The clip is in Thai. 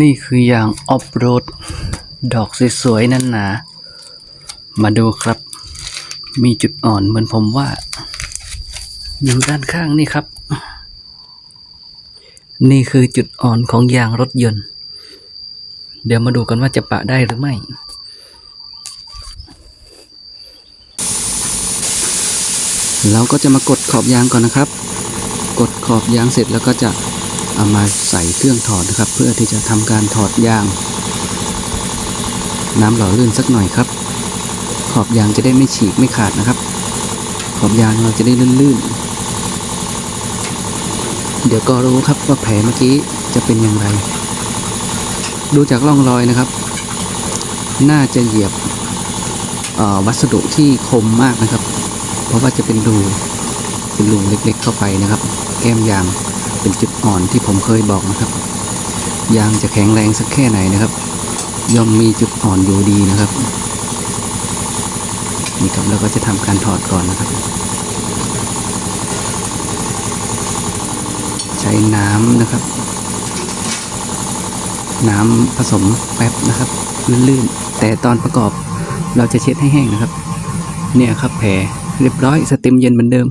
นี่คือยางออฟโรด ดอกสวยๆนั่นหนามาดูครับ มีจุดอ่อนเหมือนผมว่า อยู่ด้านข้างนี่ครับ นี่คือจุดอ่อนของยางรถยนต์ เดี๋ยวมาดูกันว่าจะปะได้หรือไม่เราก็จะมากดขอบยางก่อนนะครับ กดขอบยางเสร็จแล้วก็จะ เอามาใส่เครื่องถอดนะครับ เพื่อที่จะทำการถอดยาง น้ำหล่อลื่นสักหน่อยครับ ขอบยางจะได้ไม่ฉีกไม่ขาดนะครับ ขอบยางเราจะได้ลื่นๆ เดี๋ยวก็รู้ครับว่าแผลเมื่อกี้จะเป็นอย่างไร ดูจากร่องรอยนะครับ น่าจะเหยียบวัสดุที่คมมากนะครับ เพราะว่าจะเป็นรูเป็นรูเล็กๆเข้าไปนะครับ แก้มยาง เป็นจุดอ่อนที่ผมเคยบอกนะครับ ยางจะแข็งแรงสักแค่ไหนนะครับ ย่อมมีจุดอ่อนอยู่ดีนะครับ นี่ครับเราก็จะทำการถอดก่อนนะครับ ใช้น้ำนะครับ น้ำผสมแป๊บนะครับลื่นๆแต่ตอนประกอบเราจะเช็ดให้แห้งนะครับ เนี่ยครับแผลเรียบร้อยสต็มเย็นเหมือนเดิม